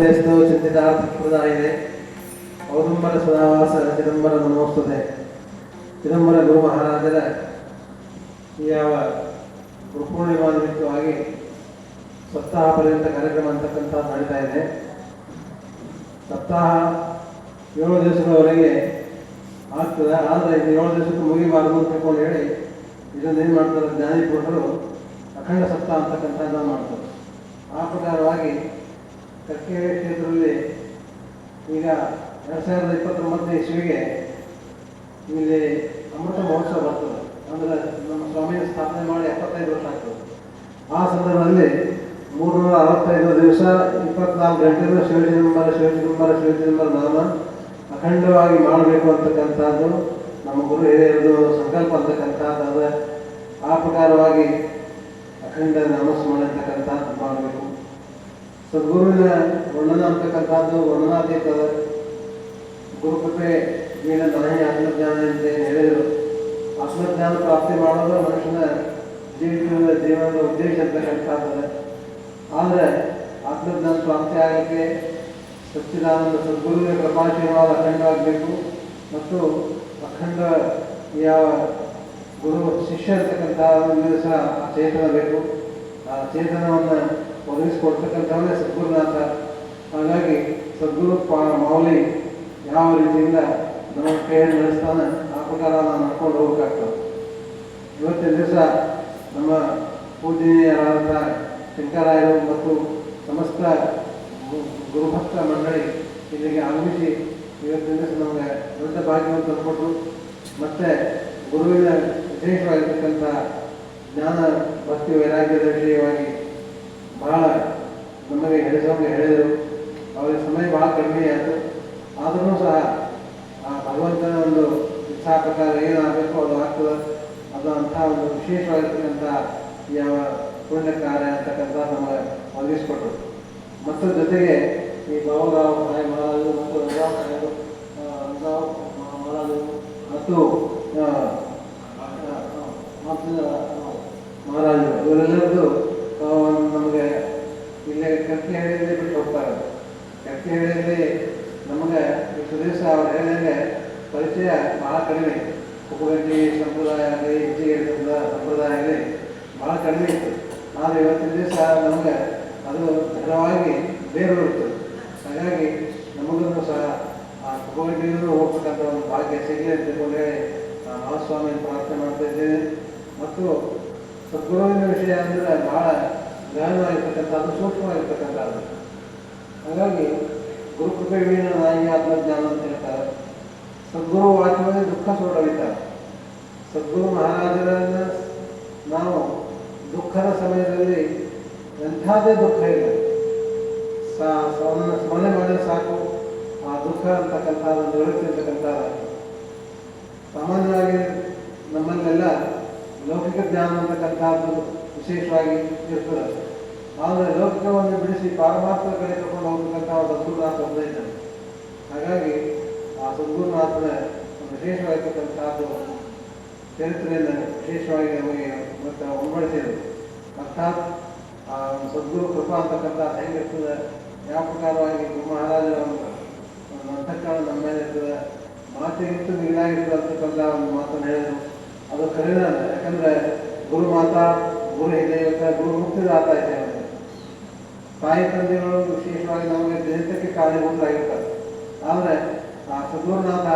ನಮಸ್ತೆಸ್ತು ಚಿಂತಿತಾರ್ಥಪ್ರದಾಯಿದೆ ಔದುಂಬರ ಸದಾವಾಸ ಚಿದಂಬರ ನಮೋಸ್ತದೆ ಚಿದಂಬರ ಗುರು ಮಹಾರಾಜರ ಯಾವ ಗುರುಪೂರ್ಣಿಮಾ ನಿಮಿತ್ತವಾಗಿ ಸಪ್ತಾಹ ಪರ್ಯಂತ ಕಾರ್ಯಕ್ರಮ ಅಂತಕ್ಕಂಥದ್ದು ನಡೀತಾ ಇದೆ. ಸಪ್ತಾಹ ಏಳು ದಿವಸಗಳವರೆಗೆ ಆಗ್ತದೆ. ಆದರೆ ಇದು ಏಳು ದಿವಸಕ್ಕೆ ಮುಗಿಬಾರದು ಅಂತ ಹೇಳಿ, ಇದನ್ನು ಏನು ಮಾಡ್ತಾರೆ ಜ್ಞಾನಿ ಪುರುಷರು ಅಖಂಡ ಸಪ್ತಾಹ ಅಂತಕ್ಕಂಥದ್ದನ್ನು ಮಾಡ್ತಾರೆ. ಆ ಪ್ರಕಾರವಾಗಿ ಕರ್ಕೆರೆ ಕ್ಷೇತ್ರದಲ್ಲಿ ಈಗ ಎರಡು ಸಾವಿರದ ಇಪ್ಪತ್ತೊಂಬತ್ತನೇ ಇಸ್ವಿಗೆ ಇಲ್ಲಿ ಅಮೃತ ಮಹೋತ್ಸವ ಬರ್ತದೆ. ಅಂದರೆ ನಮ್ಮ ಸ್ವಾಮಿಯ ಸ್ಥಾಪನೆ ಮಾಡಿ ಎಪ್ಪತ್ತೈದು ವರ್ಷ ಆಗ್ತದೆ ಆ ಸಂದರ್ಭದಲ್ಲಿ ಮೂರ್ನೂರ ಅರವತ್ತೈದು ದಿವಸ ಇಪ್ಪತ್ನಾಲ್ಕು ಗಂಟೆಗಳು ಶಿವಚಿದಂಬರ ಶಿವಜಿ ಶಿವಚಿದಂಬರ ನಾಮ ಅಖಂಡವಾಗಿ ಮಾಡಬೇಕು ಅಂತಕ್ಕಂಥದ್ದು ನಮ್ಮ ಗುರು ಹಿರಿಯರದು ಸಂಕಲ್ಪ ಅಂತಕ್ಕಂಥದ್ದು ಆ ಪ್ರಕಾರವಾಗಿ ಅಖಂಡ ನಾಮಸ್ಮರಣೆ ಅಂತಕ್ಕಂಥದ್ದು ಮಾಡಬೇಕು. ಸದ್ಗುರುವಿನ ವರ್ಣನ ಅಂತಕ್ಕಂಥದ್ದು ವರ್ಣನಾತೀತದ ಗುರುಕೃಪೆ ನೀಡ ನಾಯಿ ಆತ್ಮಜ್ಞಾನ ಅಂತ ಹೇಳಿದರು. ಆತ್ಮಜ್ಞಾನ ಪ್ರಾಪ್ತಿ ಮಾಡೋದು ಮನುಷ್ಯನ ಜೀವಿತದ ಜೀವನದ ಉದ್ದೇಶ ಅಂತಕ್ಕಂಥದ್ದು. ಆದರೆ ಆತ್ಮಜ್ಞಾನ ಪ್ರಾಪ್ತಿ ಆಗಲಿಕ್ಕೆ ಸಚ್ಚಿದಾನಂದ ಸದ್ಗುರುವಿನ ಕೃಪಾಶೀರ್ವಾದ ಅಖಂಡವಾಗಬೇಕು ಮತ್ತು ಅಖಂಡ ಯಾವ ಗುರು, ಶಿಷ್ಯ ಇರ್ತಕ್ಕಂಥ ಒಂದು ಆ ಚೇತನ ಬೇಕು. ಆ ಚೇತನವನ್ನು ಒದಗಿಸಿಕೊಡ್ತಕ್ಕಂಥವೇ ಸದ್ಗುರುನಾಥ. ಹಾಗಾಗಿ ಸದ್ಗುರು ಮೌಲಿ ಯಾವ ರೀತಿಯಿಂದ ನಮ್ಮ ಕೈ ನಡೆಸ್ತಾನೆ, ಆ ಪ್ರಕಾರ ನಾನು ನಡ್ಕೊಂಡು ಹೋಗಬೇಕಾಗ್ತದೆ. ಇವತ್ತಿನ ದಿವಸ ನಮ್ಮ ಪೂಜನೀಯರಾದಂಥ ಶಂಕರಾಯರು ಮತ್ತು ಸಮಸ್ತ ಗುರುಭಕ್ತ ಮಂಡಳಿ ಇಲ್ಲಿಗೆ ಆಗಮಿಸಿ ಇವತ್ತಿನ ದಿವಸ ನಮಗೆ ದೊಡ್ಡ ಭಾಗ್ಯವನ್ನು ತಂದುಕೊಟ್ರು. ಮತ್ತು ಗುರುವಿನ ವಿಶೇಷವಾಗಿರ್ತಕ್ಕಂಥ ಜ್ಞಾನ, ಭಕ್ತಿ ವೈರಾಗ್ಯದ ವಿಷಯವಾಗಿ ಬಹಳ ನಮಗೆ ಹೇಳಿಸೋಕೆ ಹೇಳಿದರು ಅವರಿಗೆ ಸಮಯ ಭಾಳ ಕಡಿಮೆ ಆಯಿತು ಆದರೂ ಸಹ ಆ ಭಗವಂತನ ಒಂದು ಇಚ್ಛಾ ಪ್ರಕಾರ ಏನಾಗಬೇಕು ಅದು ಆಗ್ತದೆ ಅದು ಅಂಥ ಒಂದು ವಿಶೇಷವಾಗಿರ್ತಕ್ಕಂಥ ಯಾವ ಪುಣ್ಯ ಕಾರ್ಯ ಅಂತಕ್ಕಂಥ ನಮಗೆ ಒದಗಿಸ್ಕೊಟ್ರು ಮತ್ತು ಜೊತೆಗೆ ಈ ಬಾಬುರಾವ್ ಸಾಯಿ ಮಹಾರಾಜರು ಮತ್ತು ರಂಗರಾವ್ ಸಾಹೇಬರು ಮತ್ತು ಮತ್ತು ಮಹಾರಾಜರು ಇವರೆಲ್ಲರದ್ದು ನಮಗೆ ಇಲ್ಲೇ ಹೇಳಿದ್ರೆ ಬಿಟ್ಟು ಹೋಗ್ತಾರೆ. ಹೇಳಿದ್ರೆ ನಮಗೆ ಈ ದಿವಸ ಅವ್ರು ಹೇಳಿದಂಗೆ ಪರಿಚಯ ಭಾಳ ಕಡಿಮೆ. ಕುಪ್ಪಗಟ್ಟಿ ಸಂಪ್ರದಾಯ ಆಗಲಿ ಹೆಚ್ಚಿಗೆ ಸಂಪ್ರದಾಯ ಆಗಲಿ ಭಾಳ ಕಡಿಮೆ ಇತ್ತು. ಆದರೆ ಇವತ್ತಿನ ದಿವಸ ನಮಗೆ ಅದು ದೃಢವಾಗಿ ಬೇರೂರುತ್ತೆ ಹಾಗಾಗಿ ನಮಗೂ ಸಹ ಆ ಕುಪ್ಪಗಟ್ಟಿಗೂ ಹೋಗ್ತಕ್ಕಂಥ ಒಂದು ಭಾಗ್ಯ ಸಿಗಲಿ ಅಂತ ಹೇಳಿ ಮಹಾಸ್ವಾಮಿಯನ್ನು ಪ್ರಾರ್ಥನೆ ಮಾಡ್ತಾ ಇದ್ದೇನೆ ಮತ್ತು ಸದ್ಗುರುವಿನ ವಿಷಯ ಅಂದರೆ ಭಾಳ ಗಹನವಾಗಿರ್ತಕ್ಕಂಥದ್ದು ಸೂಕ್ಷ್ಮವಾಗಿರ್ತಕ್ಕಂಥದ್ದು. ಹಾಗಾಗಿ ಗುರುಕೃಪೆ ವೀಣ ನಾಯಿ ಆತ್ಮಜ್ಞಾನ ಅಂತ ಹೇಳ್ತಾರೆ. ಸದ್ಗುರು ವಾಕ್ಯವೇ ದುಃಖ ಸೋಡಳಿತಾರೆ ಸದ್ಗುರು ಮಹಾರಾಜರನ್ನ ನಾವು ದುಃಖದ ಸಮಯದಲ್ಲಿ ಎಂಥದೇ ದುಃಖ ಅವನನ್ನು ಸ್ಮರಣೆ ಮಾಡಿದ್ರೆ ಸಾಕು. ಆ ದುಃಖ ಅಂತಕ್ಕಂಥ ನಿವೃತ್ತಿರ್ತಕ್ಕಂಥ ಸಾಮಾನ್ಯವಾಗಿ ನಮ್ಮಲ್ಲೆಲ್ಲ ಲೌಕಿಕ ಜ್ಞಾನ ಅಂತಕ್ಕಂಥದ್ದು ವಿಶೇಷವಾಗಿ ಇರ್ತದೆ. ಆದರೆ ಲೋಕವನ್ನು ಬಿಡಿಸಿ ಪಾರಮಾರ್ಥ ಕಡೆ ಕರ್ಕೊಂಡು ಹೋಗ್ತಕ್ಕಂಥ ಸದ್ಗುರುನಾಥ ಒಂದೇ ಇದ್ದಾನೆ. ಹಾಗಾಗಿ ಆ ಸದ್ಗುರುನಾಥನ ಒಂದು ವಿಶೇಷವಾಗಿರ್ತಕ್ಕಂಥದ್ದು ಚರಿತ್ರೆಯಿಂದ ವಿಶೇಷವಾಗಿ ನಮಗೆ ಮತ್ತೆ ಉಳ್ಬಡಿಸಿದರು ಅರ್ಥಾತ್ ಆ ಒಂದು ಸದ್ಗುರು ಕೃಪಾ ಅಂತಕ್ಕಂಥ ಹೆಂಗಿರ್ತದೆ ಯಾವ ಪ್ರಕಾರವಾಗಿ ಮಹಾರಾಜರ ಒಂದು ಅಂತಃಕರಣ ನಮ್ಮ ಮೇಲೆ ಇರ್ತದೆ. ಮಾತಿಗಿಂತೂ ಮಿಗಿಲಾಗಿರ್ತದೆ ಅಂತಕ್ಕಂಥ ಒಂದು ಮಾತನ್ನು ಹೇಳಿದರು. ಅದು ಅಲ್ಲ ಯಾಕಂದರೆ ಗುರು ಮಾತಾ ಗುರು ಹಿರಿಯ ಗುರು ಮುಕ್ತಿದಾತ ಇದೆ ಅವನಿಗೆ ತಾಯಿ ತಂದೆಗಳು ವಿಶೇಷವಾಗಿ ನಮಗೆ ದೇಹಕ್ಕೆ ಕಾರಣೀಭೂತರಾಗಿರ್ತಾರೆ ಆದರೆ ಆ ಸದ್ಗುರುನಾಥ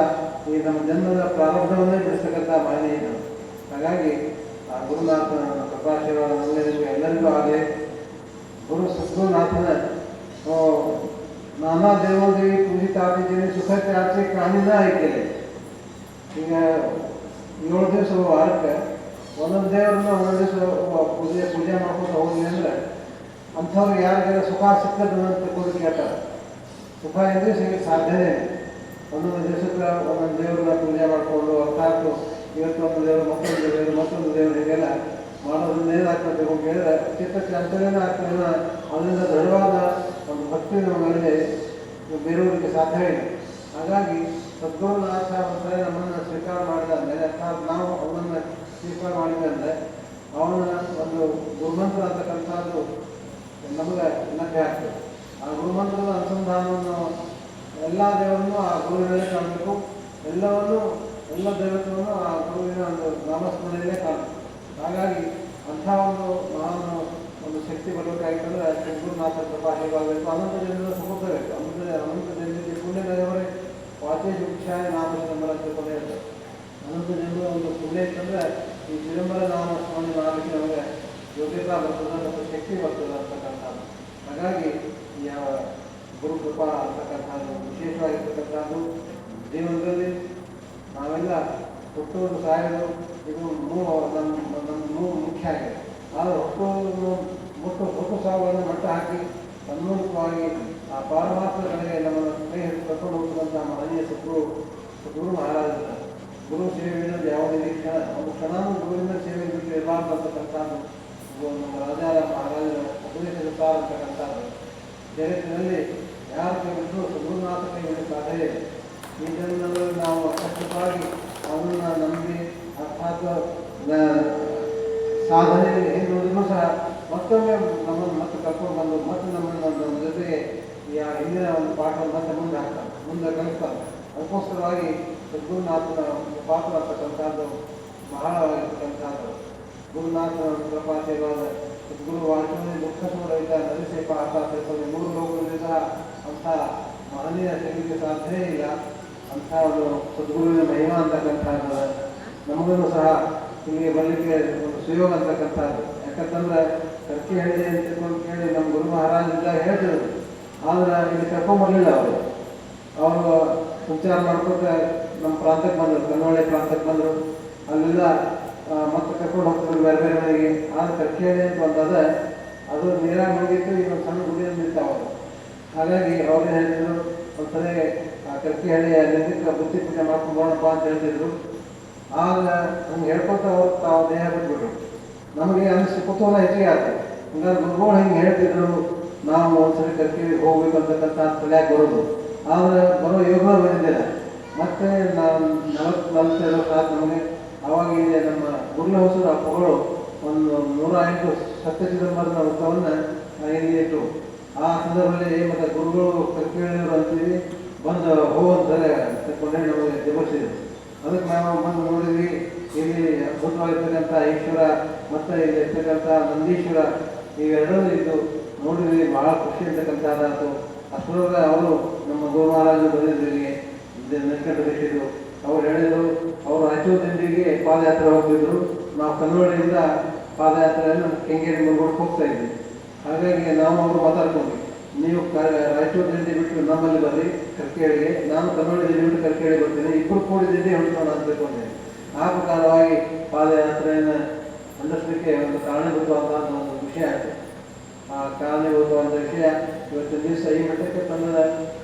ಈ ನಮ್ಮ ಜನ್ಮದ ಪ್ರಾರಬ್ಧವನ್ನೇ ಬಿಡಿಸ್ತಕ್ಕಂಥ ಮಹನೀಯ ಇದ್ದಾನೆ. ಹಾಗಾಗಿ ಆ ಗುರುನಾಥನ ಕೃಪಾಶೀರ್ವಾದ ನಮಗೆ ನಿಮಗೆ ಎಲ್ಲರಿಗೂ ಆಗಲಿ ಗುರು ಸದ್ಗುರುನಾಥನ ಆ, ನಾನಾ ದೇವರಿಗೆ ಪೂಜಿತಾತಿದ್ದೀನಿ ಸುಖ ಚಾಚಿ ಕಾಣಿನ ಆಯ್ಕೆಲೆ ಈಗ ಏಳು ದಿವಸ ವಾರಕ್ಕೆ ಒಂದೊಂದು ದೇವರನ್ನ ಒಂದೊಂದು ಪೂಜೆ ಪೂಜೆ ಮಾಡ್ಕೊಂಡು ಹೋದ್ವಿ ಅಂದ್ರೆ ಅಂಥವ್ರಿಗೆ ಯಾರಿಗೆಲ್ಲ ಸುಖ ಸಿಕ್ಕದ್ದು ಅಂತ ತಿಳ್ಕೊಂಡು ಕೇಳ್ತಾರೆ. ಸುಖ ಎಂದ್ರೆ ಸಿಗಕ್ಕೆ ಸಾಧ್ಯನೇ. ಒಂದೊಂದು ದಿವಸಕ್ಕೆ ಒಂದೊಂದು ದೇವ್ರನ್ನ ಪೂಜೆ ಮಾಡಿಕೊಂಡು ಅರ್ಥಾತ್ ಇವತ್ತೊಂದು ದೇವರು, ಮತ್ತೊಂದು ದೇವರು ಮತ್ತೊಂದು ದೇವರು ಹೀಗೆಲ್ಲ ಮಾಡೋದ್ರಿಂದ ಏನಾಗ್ತದೆ ಹೋಗಿ ಹೇಳಿದ್ರೆ ಚಿತ್ತ ಚಂಚಲನೇ ಆಗ್ತದೆ ಅದರಿಂದ ದೃಢವಾದ ಒಂದು ಭಕ್ತಿ ನಮ್ಮಲ್ಲಿ ಬೇರೆಯವರಿಗೆ ಸಾಧ್ಯ ಇಲ್ಲ. ಹಾಗಾಗಿ ಸದ್ಗುರುನಾಥ ಅಂತ ನಮ್ಮನ್ನು ಸ್ವೀಕಾರ ಮಾಡಿದ ಮೇಲೆ ಅರ್ಥಾತ್ ನಾವು ಅವನನ್ನು ಸ್ವೀಕಾರ ಅಂದರೆ ಅವನ ಒಂದು ಗುರುಮಂತ್ರ ಅಂತಕ್ಕಂಥದ್ದು ನಮಗೆ ಲಭ್ಯ ಆಗ್ತದೆ. ಆ ಗುರುಮಂತ್ರದ ಅನುಸಂಧಾನವನ್ನು ಎಲ್ಲ ದೇವರನ್ನು ಆ ಗುರುವಿನಲ್ಲೇ ಕಾಣಬೇಕು. ಎಲ್ಲವನ್ನೂ, ಎಲ್ಲ ದೇವತೆಗಳನ್ನು ಆ ಗುರುವಿನ ಒಂದು ನಾಮಸ್ಮರಣೆಯಲ್ಲೇ ಕಾಣಬೇಕು. ಹಾಗಾಗಿ ಅಂಥ ಒಂದು ಮಹಾನ್ ಒಂದು ಶಕ್ತಿ ಬರಬೇಕಾಗಿತ್ತಂದ್ರೆ ಗುರುನಾಥ ಕೃಪಾ ಹೇಗಾಗಬೇಕು ಅನಂತ ಜನರ ಬೇಕು ಅನಂತ ಅನಂತ ಜನರಿಗೆ ಪುಣ್ಯದವರೇ ವಾಚೆ ಶಿಕ್ಷಾಯ ನಾಮ ಚಿದಂಬರ ಅಂತ. ಹೇಳ್ತಾರೆ ಅನಂತ ಜನರು ಒಂದು ಪುಣ್ಯ ಇತ್ತಂದ್ರೆ ಈ ವಿಡಂಬರ ನಾಮ ಸ್ಮರಣೆ ಮಾಡಲಿಕ್ಕೆ ನಮಗೆ ಯೋಗ್ಯತಾ ಬರ್ತದೆ ಮತ್ತು ಶಕ್ತಿ ಬರ್ತದೆ ಅಂತಕ್ಕಂಥದ್ದು ಹಾಗಾಗಿ ಈ ಯಾವ ಗುರು ಕೃಪ ಅಂತಕ್ಕಂಥದ್ದು, ವಿಶೇಷವಾಗಿರ್ತಕ್ಕಂಥದ್ದು ಜೀವನದಲ್ಲಿ ನಾವೆಲ್ಲ ಹುಟ್ಟುವುದು ಸಾಯೋದು ಇದು ಮೂ ನಮ್ಮ ನಮ್ಮ ಮೂ ಮುಖ್ಯ ಆಗಿದೆ. ಆದರೆ ಹುಟ್ಟುವುದು ಮುಟ್ಟು ಹುಟ್ಟು ಸಾವುಗಳನ್ನು ಮಟ್ಟ ಹಾಕಿ ಸನ್ಮುಖವಾಗಿ ಆ ಪಾರಮಾತ್ಮ ಕಡೆಗೆ ನಮ್ಮನ್ನು ಕೈ ಹಿಡಿದು ಕರ್ಕೊಂಡು ಹೋಗುವಂತಹ ಮಹನೀಯ ಸದ್ಗುರು ಸದ್ಗುರು ಮಹಾರಾಜರು ಗುರು ಸೇವೆಯನ್ನು ಯಾವುದೇ ರೀತಿಯ ಒಂದು ಕ್ಷಣ ಗುರುವಿನ ಸೇವೆ ಬಿಟ್ಟು ಇದು ನಮ್ಮ ರಾಜಾರ ಮಹಾರಾಜರ ಉಪದೇಶದ ಜಗತ್ತಿನಲ್ಲಿ ಯಾರ ಕೈಗೊಂಡು ಗುರುನಾಥ ಕೈಗೊಳ್ಳುತ್ತಾರೆ ಇದೆ ಈ ಜನರಲ್ಲಿ ನಾವು ಕಷ್ಟವಾಗಿ ಅವನ್ನ ನಂಬಿ ಅರ್ಥಾತ್ ಸಾಧನೆ ಹಿಂದುಳಿದ್ರು ಸಹ ಮತ್ತೊಮ್ಮೆ ನಮ್ಮನ್ನು ಮತ್ತೆ ಕರ್ಕೊಂಡು ಬಂದು, ಮತ್ತೆ ನಮ್ಮನ್ನು ನಮ್ಮ ಜೊತೆಗೆ ಈ ಹಿಂದಿನ ಒಂದು ಪಾಠವನ್ನು ಮತ್ತೆ ಮುಂದೆ ಹಾಕ್ತಾರೆ, ಮುಂದೆ ಕಲಿಸ್ತಾರೆ. ಅದಕ್ಕೋಸ್ಕರವಾಗಿ ಸದ್ಗುರುನಾಥನ ಒಂದು ಪಾತ್ರ ಅಂತಕ್ಕಂಥದ್ದು ಬಹಳವಾಗಿರ್ತಕ್ಕಂಥದ್ದು ಗುರುನಾಥನ ಕೃಪಾಶೀರ್ವಾದ ಸದ್ಗುರು ವಾಚನ ಮುಖ ಸೂರಹಿತ ನದಿಸೇ ಪಾಠ ತಿಳಿಸೋದು ಮೂರು ಲೋಕದಿಂದ ಅಂಥ ಮಹನೀಯ ಸಿಗಲಿಕ್ಕೆ ಸಾಧ್ಯ ಇಲ್ಲ. ಅಂಥ ಒಂದು ಸದ್ಗುರುವಿನ ಮಹಿಮ ಅಂತಕ್ಕಂಥದ್ದು. ನಮಗೂ ಸಹ ಇಲ್ಲಿಗೆ ಬರಲಿಕ್ಕೆ ಒಂದು ಸುಯೋಗ ಅಂತಕ್ಕಂಥದ್ದು. ಯಾಕಂತಂದ್ರೆ ಕರ್ಕಿ ಹೇಳಿದೆ ಅಂತ ಕೇಳಿ ನಮ್ಮ ಗುರು ಮಹಾರಾಜ ಇದ್ದಾಗ ಹೇಳ್ತಿದ್ರು. ಆದ್ರೆ ಇಲ್ಲಿ ಕರ್ಕೊಂಬರ್ಲಿಲ್ಲ ಅವರು. ಅವರು ಸಂಚಾರ ಮಾಡ್ಕೊತ ನಮ್ಮ ಪ್ರಾಂತಕ್ಕೆ ಬಂದರು ಕನ್ನೋಳಿ ಪ್ರಾಂತಕ್ಕೆ ಬಂದರು. ಅಲ್ಲೆಲ್ಲ ಮತ್ತೆ ಕರ್ಕೊಂಡು ಹೋಗ್ತಾರೆ ಬೇರೆ ಬೇರೆ ಮನೆಗೆ. ಆದ್ರೆ ಕರ್ಕೇಳಿ ಅಂತ ಬಂದಾಗ ಅದು ನೀರಾಗ ಹೋಗಿತ್ತು ಒಂದು ಸಣ್ಣ ಗುಡಿಯಲ್ಲಿ ನಿಂತಾವ ಹಾಗಾಗಿ ಅವ್ರು ಹೇಳಿದ್ರು ಒಂದ್ಸಲ ಕರ್ಕಿ ಹಳ್ಳಿ ನಿರ್ದಿಷ್ಟ ಬುದ್ಧಿ ಪೂಜೆ ಮಾಡ್ಕೊಂಡು ಬರೋಣಪ್ಪ ಅಂತ ಹೇಳ್ತಿದ್ರು. ಆಗ ನಮ್ಗೆ ಹೇಳ್ಕೊತ ಅವ್ರು ತಾವು ದೇಹ ಬಿಟ್ಬಿಟ್ರು. ನಮಗೆ ಅನಿಸ್ತು, ಕುತೂಹಲ ಹೆಚ್ಚಿಗೆ ಆಯ್ತು. ಹಂಗಾದ್ರೆ ಗುರುಗಳು ಹಿಂಗೆ ಹೇಳ್ತಿದ್ರು, ನಾವು ಒಂದ್ಸರಿ ಕರ್ಕಿ ಹೋಗ್ಬೇಕು ಅಂತಕ್ಕಂಥ ತಲೆಯಾಗಿ ಬರೋದು? ಆದ್ರೆ ಬರೋ ಯೋಗ ಬಂದಿದ್ದಿಲ್ಲ ಮತ್ತೆ ನಾನು ನಲವತ್ತು ನಲವತ್ತೈದು ಅವಾಗ ಇಲ್ಲಿ ನಮ್ಮ ಗುರುಳ ಹೊಸೂರು ಅಪ್ಪಗಳು ಒಂದು ನೂರ ಎಂಟು ಸತ್ಯ ಚಿದಂಬರದ ಉತ್ಸವನ್ನ ಇಲ್ಲಿ ಇಟ್ಟು ಆ ಸಂದರ್ಭದಲ್ಲಿ ಮತ್ತೆ ಗುರುಗಳು ಕರ್ಕಿಳಿಯವರು ಅಂತೀವಿ ಬಂದು ಹೋಗುವಂತಾರೆ ತಕ್ಕೊಂಡೆ ನಮಗೆ ಜಬರ್ಸಿದ್ರು ಅದಕ್ಕೆ ನಾವು ಬಂದು ನೋಡಿದ್ವಿ, ಇಲ್ಲಿ ಅದ್ಭುತವಾಗಿರ್ತಕ್ಕಂಥ ಈಶ್ವರ ಮತ್ತು ಇಲ್ಲಿ ಇರ್ತಕ್ಕಂಥ ನಂದೀಶ್ವರ ಇವೆರಡೂ ಇದು ನೋಡಿದ್ವಿ, ಬಹಳ ಖುಷಿ ಅಂತಕ್ಕಂಥದ್ದು ಅಷ್ಟರೊಳಗೆ ಅವರು ನಮ್ಮ ಗುರು ಮಹಾರಾಜರು ಬಂದಿದ್ರು ಇಲ್ಲಿಗೆ ನೆನ್ಕೊಂಡು ಬಿಟ್ಟಿದ್ರು ಅವ್ರು ಹೇಳಿದ್ರು, ಅವರು ದಿಂಡಿಗೆ ಪಾದಯಾತ್ರೆ ಹೋಗ್ತಿದ್ರು. ನಾವು ಕನ್ನಡಿಯಿಂದ ಪಾದಯಾತ್ರೆಯನ್ನು ಕೆಂಗೇರಿ ಮುರುಗೋಡ್ ಹೋಗ್ತಾ ಇದ್ವಿ. ಹಾಗಾಗಿ ನಾವು ಅವರು ಮಾತಾಡ್ಕೊಂಡ್ವಿ. ನೀವು ಕ- ರಾಯಚೂರು ದಿಂಡಿ ಬಿಟ್ಟು ನಮ್ಮಲ್ಲಿ ಬರ್ರಿ ಕರ್ಕೇಳಿಗೆ ನಾನು ಕನ್ನಡದಲ್ಲಿ ಬಿಟ್ಟು ಕರ್ಕೇಳಿ ಬರ್ತೇನೆ. ಇಬ್ಬರು ಕೂಡಿ ದಿಂಡಿ ಹೊಂಟೋಣ ಅಂತ ತಿಳ್ಕೊಂಡೆ ಆ ಪ್ರಕಾರವಾಗಿ ಪಾದಯಾತ್ರೆಯನ್ನು ನಡೆಸಲಿಕ್ಕೆ ಒಂದು ಕಾರಣೀಭೂತವಾದ ಒಂದು ವಿಷಯ ಆಯಿತು. ಆ ಕಾರಣೀಭೂತವಾದ ವಿಷಯ ಇವತ್ತಿನ ದಿವಸ ಈ ಮಟ್ಟಕ್ಕೆ ತಂದದ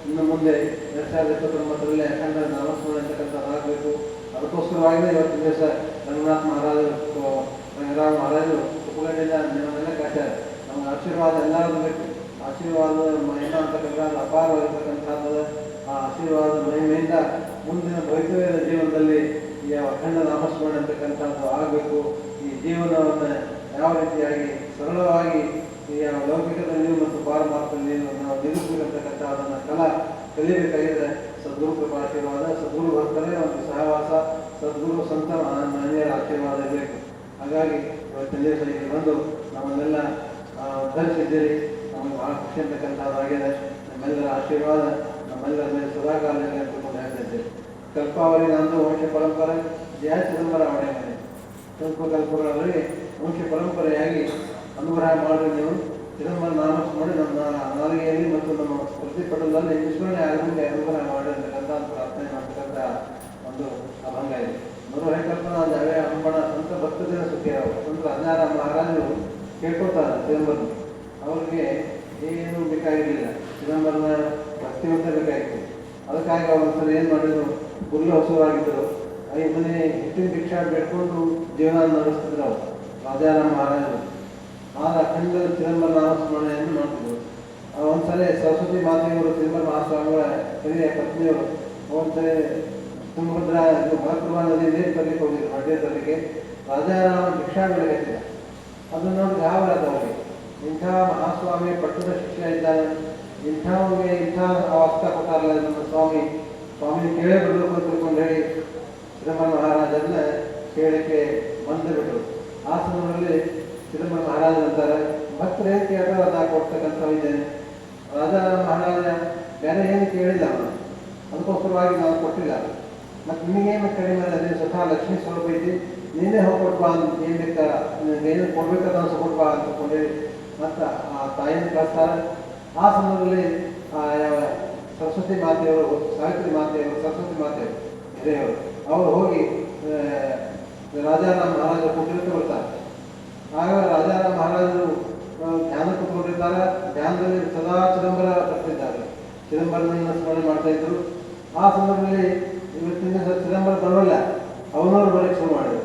ಇನ್ನು ಮುಂದೆ ಎರಡ್ ಸಾವಿರದ ಇಪ್ಪತ್ತೊಂಬತ್ತರಲ್ಲಿ ಅಖಂಡ ನಾಮಸ್ಮರಣೆ ಆಗಬೇಕು. ಅದಕ್ಕೋಸ್ಕರವಾಗಿ ಇವತ್ತಿನ ದಿವಸ ರಂಗನಾಥ್ ಮಹಾರಾಜರು ರಂಗರಾಮ್ ಮಹಾರಾಜರು ಉಪಗಂಡಿಂದ ನಿಮ್ಮನ್ನೆಲ್ಲ ಕಾಯ್ತಾರೆ ನಮ್ಮ ಆಶೀರ್ವಾದ ಎಲ್ಲರೂ ಬೇಕು. ಆಶೀರ್ವಾದ ಮಹಿಮ ಅಂತಕ್ಕಂಥ ಅಪಾರವಾಗಿರ್ತಕ್ಕಂಥದ್ದು ಆ ಆಶೀರ್ವಾದ ಮಹಿಮೆಯಿಂದ ಮುಂದಿನ ಭವಿಷ್ಯದ ಜೀವನದಲ್ಲಿ ಈ ಅಖಂಡ ನಾಮಸ್ಮರಣೆ ಅಂತಕ್ಕಂಥದ್ದು ಆಗಬೇಕು. ಈ ಜೀವನವನ್ನು ಯಾವ ರೀತಿಯಾಗಿ ಸರಳವಾಗಿ ಈ ಲೌಕಿಕದಲ್ಲಿಯೂ ಮತ್ತು ಪಾರಮಾರ್ಥದಲ್ಲಿಯೂ ನಾವು ನಿರೂಪಿರತಕ್ಕಂಥ ಅದನ್ನು ಕಲಾ ಕಲಿಬೇಕಾಗಿದೆ ಸದ್ಗುರು ಆಶೀರ್ವಾದ, ಸದ್ಗುರು ಭಕ್ತರೇ ಒಂದು ಸಹವಾಸ, ಸದ್ಗುರು ಸಂತ ಮನೆಯರ ಆಶೀರ್ವಾದ ಇರಬೇಕು. ಹಾಗಾಗಿ ಇವತ್ತಿನ ಬಂದು ನಮ್ಮನ್ನೆಲ್ಲ ಧರಿಸಿದ್ದೀರಿ ನಮಗೆ ಬಹಳ ಖುಷಿ ಅಂತಕ್ಕಂಥದ್ದಾಗಿದೆ ನಮ್ಮೆಲ್ಲರ ಆಶೀರ್ವಾದ, ನಮ್ಮೆಲ್ಲರ ಮೇಲೆ ಸದಾಕಾಲ ಇರಲಿ ಅಂತ ಇದ್ದೇವೆ ಕಲ್ಪಾವಳಿ ನಂದು ವಂಶ ಪರಂಪರೆ, ಜಯ ಚಿದಂಬರ ಅವರೇ ಕಲ್ಪ ಕಲ್ಪಗಳವರಿಗೆ ವಂಶ ಪರಂಪರೆಯಾಗಿ ಅನುಗ್ರಹ ಮಾಡಿ ನೀವು. ಚಿದಂಬರ ನಾಮಸ್ಮರಣೆ ನಮ್ಮ ನಾಲಿಗೆಯಲ್ಲಿ ಮತ್ತು ನಮ್ಮ ಪ್ರತಿಪಟದಲ್ಲಿ ವಿಸ್ಮರಣೆ ಆಗದಂತೆ ಅನುಗ್ರಹ ಮಾಡಿ ಅಂತಕ್ಕಂಥ ಪ್ರಾರ್ಥನೆ ಮಾಡ್ತಕ್ಕಂಥ ಒಂದು ಅಭಂಗ ಇದೆ. ನೂರು ಕಲ್ಪನಾ ಜಾವೆ ಅಂಬಣ ಸಂತ ಭಕ್ತದಿನ ಸುಖಿಯ ಸಂತ ಹಜಾರ ಮಹಾರಾಜರು ಕೇಳ್ಕೊತಾರೆ ಚಿದಂಬರನ ಅವ್ರಿಗೆ ಏನು ಬೇಕಾಗಿರಲಿಲ್ಲ. ಚಿದಂಬರನ ಭಕ್ತಿವಂತ ಬೇಕಾಗಿತ್ತು. ಅದಕ್ಕಾಗಿ ಅವರು ಏನು ಮಾಡಿದ್ರು? ಹುಲ್ಲಿ ಹೊಸರಾಗಿದ್ದರು ಐದನೇ ಮನೆ ಹೆಚ್ಚಿನ ಭಿಕ್ಷಾ ಬೇಡ್ಕೊಂಡು ಜೀವನ ನಡೆಸ್ತಿದ್ರು ಅವರು. ರಾಜಾರಾಮ ಮಹಾರಾಜರು. ಆಗ ಅಖಂಡ ತಿರುಮಲ ನಾಮಸ್ಮರಣೆಯನ್ನು ಮಾಡ್ತಿದ್ರು ಆ ಒಂದ್ಸಲ ಸರಸ್ವತಿ ಮಾತೆಯವರು ತಿರುಮಲ ಮಹಾಸ್ವಾಮಿಗಳ ಹಿರಿಯ ಪತ್ನಿಯವರು ಒಂದ್ಸಲ ತುಂಗಭದ್ರ ಮಹತ್ವ ನದಿ ನೀರು ತರಲಿಕ್ಕೆ ಹೋಗಿದ್ರು ಅಡ್ಡೆ ತರಲಿಕ್ಕೆ ರಾಜಾರಾಮ ಭಿಕ್ಷಾ ಅದನ್ನ ನೋಡಿ ಗಾಬರಾದ ಅವರಿಗೆ? ಇಂಥ ಮಹಾಸ್ವಾಮಿ ಪಟ್ಟದ ಶಿಷ್ಯ ಇದ್ದಾನೆ. ಇಂಥವ್ಗೆ ಇಂಥ ಅವಸ್ಥೆ ಕೊಟ್ಟಾರಲ್ಲ ನಮ್ಮ ಸ್ವಾಮಿ. ಸ್ವಾಮಿ ಕೇಳೇ ಬರಬೇಕು ಅಂತ ತಿಳ್ಕೊಂಡು ಹೇಳಿ ಶ್ರೀಮನ್ ಮಹಾರಾಜರನ್ನ ಕೇಳಕ್ಕೆ ಬಂದು ಬಿಟ್ಟರು. ಆ ಸಂದರ್ಭದಲ್ಲಿ ಚಿದಂಬರ ಮಹಾರಾಜ ಅಂತಾರೆ ಭಕ್ತರು ಏನು ಕೇಳ್ತಾರೆ ಅದ ಕೊಡ್ತಕ್ಕಂಥವಿದೆ ರಾಜ ಮಹಾರಾಜ, ಬೇರೆ ಏನು ಕೇಳಿಲ್ಲ ಅವನು. ಅದಕ್ಕೋಸ್ಕರವಾಗಿ ನಾವು ಕೊಟ್ಟಿಲ್ಲ. ಮತ್ತು ನಿಮಗೇನು ಕಡಿಮೆ ಅದೇ ಸ್ವತಃ ಲಕ್ಷ್ಮೀ ಸ್ವರೂಪ ಇದ್ದು. ನೀನೇ ಹೋಗ್ಕೊಟ್ಬಾ ಅಂತ ಏನು ಬೇಕಾ? ಏನು ಕೊಡ್ಬೇಕಂತ ಅನ್ಸ ಕೊಡ್ಬಾ ಅಂತ ಕೊಂಡೇಳಿ ಮತ್ತು ಆ ತಾಯಿನ ಕಳಿಸ್ತಾರೆ. ಆ ಸಂದರ್ಭದಲ್ಲಿ ಸರಸ್ವತಿ ಮಾತೆಯವರು, ಸಾವಿತ್ರಿ ಮಾತೆಯವರು, ಸರಸ್ವತಿ ಮಾತೆ ಹಿರಿಯವರು ಅವರು ಹೋಗಿ ರಾಜಾರಾಮ್ ಮಹಾರಾಜ ಕುಟೀರಕ್ಕೆ ಬರ್ತಾರೆ. ಆಗ ರಾಜ ಮಹಾರಾಜರು ಧ್ಯಾನಕ್ಕೆ ಧ್ಯಾನ ಕೂತ್ಕೊಂಡಿರ್ತಾರೆ ಧ್ಯಾನದಲ್ಲಿ ಸದಾ ಚಿದಂಬರ ಬರ್ತಿದ್ದಾರೆ ಚಿದಂಬರನ ಸ್ಮರಣೆ ಮಾಡ್ತಾ ಇದ್ರು. ಆ ಸಂದರ್ಭದಲ್ಲಿ ಇವತ್ತಿನ ಚಿದಂಬರ ಬರೋಲ್ಲ ಅವನವ್ರು ಬರಲಿಕ್ಕೆ ಶುರು ಮಾಡಿದ್ರು.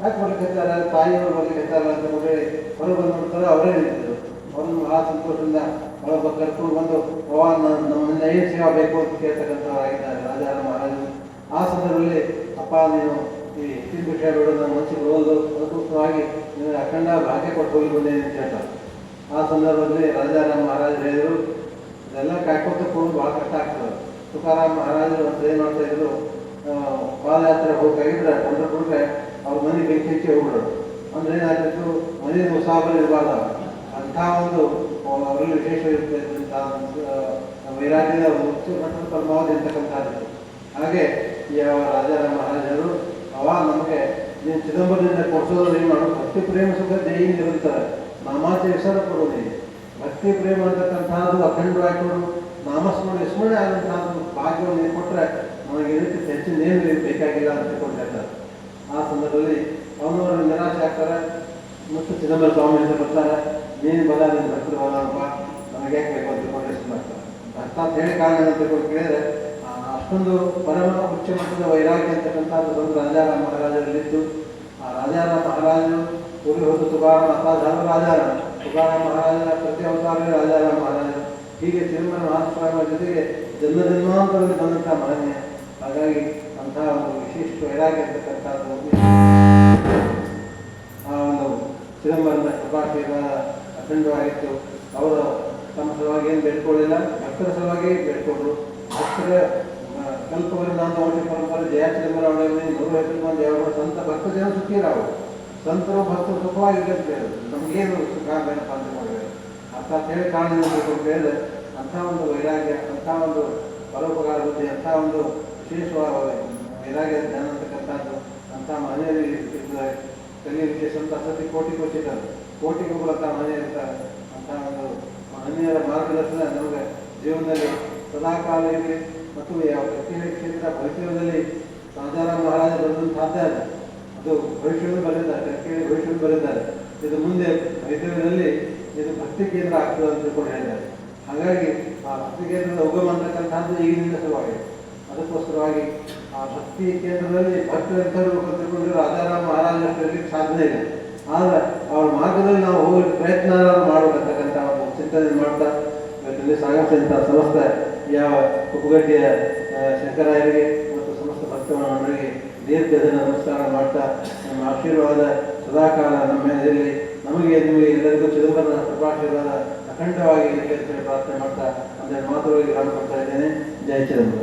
ಯಾಕೆ ಬರ್ಲಿಕ್ಕೆ ಹತ್ತಾರ ತಾಯಿಯವರು ಬರ್ಲಿಕ್ಕೆ ಹತ್ತಾರ ಅಂತ ನೋಡಿ ಹೊರಗೆ ಬಂದು ನೋಡ್ತಾರೆ, ಅವರೇ ನಿಂತಿದ್ರು ಅವ್ರನ್ನ ಆ ಸಂತೋಷದಿಂದ ಒಳಗೆ ಕರ್ಕೊಂಡು ಬಂದು ಅವ ನಮ್ಮನ್ನ ಏನು ಸೇವಾ ಬೇಕು? ಅಂತ ಕೇಳ್ತಕ್ಕಂಥವರಾಗಿದ್ದಾರೆ ರಾಜ ಮಹಾರಾಜರು. ಆ ಸಂದರ್ಭದಲ್ಲಿ, ಅಪ್ಪ, ನೀನು ಈ ವಿಷಯ ಬೇಡ ನನ್ನ ಮನಸ್ಸಿಗೆ ಬರೋದು ಅದಕ್ಕೋಸ್ಕರವಾಗಿ ನೀನು ಅಖಂಡ ಭಾಗ್ಯ ಕೊಟ್ಟು ಹೋಗಿ ಬಂದೇನೆ ಅಂತ ಹೇಳ್ತಾರೆ. ಆ ಸಂದರ್ಭದಲ್ಲಿ ರಾಜಾರಾಮ್ ಮಹಾರಾಜರು ಹೇಳಿದರು, ಇದೆಲ್ಲ ಕಾಯ್ಕೊತ ಕೊಡೋದು ಭಾಳ ಕಷ್ಟ ಆಗ್ತದೆ. ತುಕಾರಾಮ್ ಮಹಾರಾಜರು ಅಂತ ಏನು ಮಾಡ್ತಾ ಇದ್ರು ಪಾದಯಾತ್ರೆ ಹೋಗಬೇಕಾಗಿದ್ರೆ ಹೋಗ್ಬೇಕಾಗಿದ್ರೆ ಪಂಡ್ರಪುರಕ್ಕೆ ಅವ್ರ ಮನೆ ಬೆಂಕಿ ಹೆಚ್ಚಿ ಹೋಗ್ಬಿಡೋದು ಅಂದ್ರೆ ಏನಾಗ್ತಿತ್ತು, ಮನೆ ಮುಸಾಫರ್ ಇರಬಾರ್ದ. ಅಂಥ ಒಂದು ಅವರಲ್ಲಿ ವಿಶೇಷ ಇರ್ತಕ್ಕಂಥ ವೈರಾಗ್ಯದ ಉಚ್ಚ ಮಟ್ಟದ ಪರಮಾವಧಿ ಅಂತಕ್ಕಂಥದ್ದು. ಹಾಗೆ ಈ ರಾಜಾರಾಮ ಮಹಾರಾಜರು ಅವ ನಮಗೆ ನೀನು ಚಿದಂಬರದಿಂದ ಕೊಡಿಸೋದ್ರೆ ಏನು ಮಾಡು ಭಕ್ತಿ, ಪ್ರೇಮ, ಸುಖ ದೇಹಿಂದ ಇರುತ್ತಾರೆ ನಾಮಾಚೆ ಹೆಸರು ಕೊಡೋದು ಭಕ್ತಿ, ಪ್ರೇಮ ಅಂತಕ್ಕಂಥದ್ದು ಅಖಂಡವಾಗಿ ಕೊಡು ನಾಮಸ್ಮರಣೆ, ಸ್ಮರಣೆ ಆದಂತಹದ್ದು ಭಾಗ್ಯವನ್ನು ಕೊಟ್ಟರೆ ನಮಗೆ ಇದಕ್ಕೆ ಹೆಚ್ಚಿನ ಏನು ಬೇಕಾಗಿಲ್ಲ ಅಂತ ಕೊಟ್ಟಿರ್ತಾರೆ ಆ ಸಂದರ್ಭದಲ್ಲಿ ಅವನವರು ನಿರಾಶೆ ಆಗ್ತಾರೆ. ಮತ್ತು ಚಿದಂಬರ ಸ್ವಾಮಿ ಅಂತ ಬರ್ತಾರೆ. ನೀನು ಬಲ ನಿನ್ನ ಭಕ್ತರು ಬಲಪ್ಪ ನಮಗೆ ಯಾಕೆ ಬೇಕು ಅಂತ ಮಾಡ್ತಾರೆ. ಭಕ್ತ ಅಂತ ಹೇಳಿ ಕಾರಣ ಅಂತ ಕೇಳಿದ್ರೆ ಅಷ್ಟೊಂದು ಪರಮ ಉಚ್ಚ ಮಟ್ಟದ ವೈರಾಗ್ಯ ಅಂತಕ್ಕಂಥದ್ದು ಬಂದು ರಾಜಾರಾಮ ಮಹಾರಾಜರಲ್ಲಿದ್ದು ಆ ರಾಜಾರಾಮ ಮಹಾರಾಜರು ಹೋಗಿ ಹೋದ ತುಕಾರಾಮ ಧರ್ಮ ರಾಜಾರಾಮ ತುಕಾರಾಮ ಮಹಾರಾಜರ ಪ್ರತಿ ಅವತಾರವೇ ರಾಜಾರಾಮ ಮಹಾರಾಜ ಹೀಗೆ ತಿರುಮಲ ಮಹಾಸ್ವಾಮಿಯ ಜೊತೆಗೆ ಜನ್ಮ ಜನ್ಮಾಂತರದಲ್ಲಿ ಬಂದಂಥ ಮಾನ್ಯ. ಹಾಗಾಗಿ ಅಂತಹ ಒಂದು ವಿಶಿಷ್ಟ ವೈರಾಗ್ಯ ಅಂತಕ್ಕಂಥದ್ದು ಆ ಒಂದು ಚಿದಂಬರದ ಕೃಪಾಶೀಲ ಅಖಂಡವಾಗಿತ್ತು ಅವರು ತಮ್ಮ ಸಲುವಾಗಿ ಏನು ಬೇಡ್ಕೊಳ್ಳಿಲ್ಲ ಭಕ್ತರ ಸಲುವಾಗಿ ಬೇಡ್ಕೊಂಡ್ರು. ಭಕ್ತರ ಓಟಿ ಪರಂಪರೆ ಜಯ ಚಿದಂಬರ ಅವರಲ್ಲಿ ನೂರು ಹೆಸರು ಮಂದಿ ಅವರು ಸಂತ ಭಕ್ತ ಜನ ಸುಖೀರಾವು ಸಂತರು ಭಕ್ತರು ಸುಖವಾಗಿರುತ್ತೆ ನಮಗೇನು ಸುಖ ಬೇಡಪ್ಪ ಅಂತ ಮಾಡಿದ್ರೆ ಅಂತ ಹೇಳಿ ಕಾರಣ ಹೇಳಿದ್ರೆ ಅಂಥ ಒಂದು ವೈರಾಗ್ಯ ಅಂಥ ಒಂದು ಪರೋಪಕಾರ ಬುದ್ಧಿ ಅಂಥ ಒಂದು ವಿಶೇಷವಾದ ವೈರಾಗ್ಯ ಜ್ಞಾನ ಅಂತಕ್ಕಂಥದ್ದು ಅಂಥ ಮನೆಯಲ್ಲಿ ಇರ್ತದೆ ಕಲಿಯ ವಿಶೇಷ ಅಂತ ಸತಿ ಕೋಟಿ ಕೊಟ್ಟಿದ್ದಾರೆ. ಕೋಟಿಗೂ ಮೂಲಕ ಮನೆ ಇರ್ತಾರೆ ಅಂತ ಒಂದು ಮಹನೀಯರ ಮಾರ್ಗದರ್ಶನ ನಮಗೆ ಜೀವನದಲ್ಲಿ ಸದಾಕಾಲ ಇರಲಿ ಮತ್ತು ಯಾವ ಪ್ರತಿ ಕ್ಷೇತ್ರ ಭವಿಷ್ಯದಲ್ಲಿ ರಾಜಾರಾಮ್ ಮಹಾರಾಜ ಬರೆದಂತಹದ್ದೇ ಅದು ಅದು ಭವಿಷ್ಯವನ್ನು ಬರೆದಿದ್ದಾರೆ ಕೇಳಿ ಭವಿಷ್ಯವನ್ನು ಬರೆದಿದ್ದಾರೆ. ಇದು ಮುಂದೆ ಭವಿಷ್ಯದಲ್ಲಿ ಇದು ಭಕ್ತಿ ಕೇಂದ್ರ ಆಗ್ತದೆ ಅಂತ ತಿಳ್ಕೊಂಡು ಹೇಳಿದ್ದಾರೆ. ಹಾಗಾಗಿ ಆ ಭಕ್ತಿ ಕೇಂದ್ರದ ಉಗಮ ಅಂತಕ್ಕಂಥದ್ದು ಈಗಿನಿಂದ ಶುರುವಾಗಿದೆ. ಅದಕ್ಕೋಸ್ಕರವಾಗಿ ಆ ಭಕ್ತಿ ಕೇಂದ್ರದಲ್ಲಿ ಭಕ್ತರಿದ್ದರು ಅಂತ ತಿಳ್ಕೊಂಡು ರಾಜಾರಾಮ್ ಮಹಾರಾಜರಷ್ಟು ಕಲಿಕ್ಕೆ ಸಾಧ್ಯ ಇಲ್ಲ. ಆದ್ರೆ ಅವ್ರ ಮಾರ್ಗದಲ್ಲಿ ನಾವು ಹೋಗಲಿಕ್ಕೆ ಪ್ರಯತ್ನ ಮಾಡಬೇಕಂತಕ್ಕಂಥ ಒಂದು ಚಿಂತನೆ ಮಾಡ್ತಾ ಇವತ್ತಿನ ಸಂಸ್ಥೆ ಯಾವ ಕುಪ್ಪಗಡ್ಡಿಯ ಆ, ಶಂಕರಾಯರಿಗೆ ಮತ್ತು ಸಮಸ್ತ ಭಕ್ತ ದೀರ್ಘ ದೀರ್ಘದ ನಮಸ್ಕಾರ ಮಾಡ್ತಾ ನಮ್ಮ ಆಶೀರ್ವಾದ ಸದಾಕಾಲ ನಮ್ಮ ಇರಲಿ ನಮಗೆ ನಿಮಗೆ ಎಲ್ಲರಿಗೂ ಚಿದಂಬರನ ಕೃಪಾಶೀರ್ವಾದ ಅಖಂಡವಾಗಿ ಪ್ರಾರ್ಥನೆ ಮಾಡ್ತಾ ಅಂದರೆ ಮಾತುಗಳಿಗೆ ನಾನು ಇದ್ದೇನೆ. ಜಯ ಚಿದಂಬರ.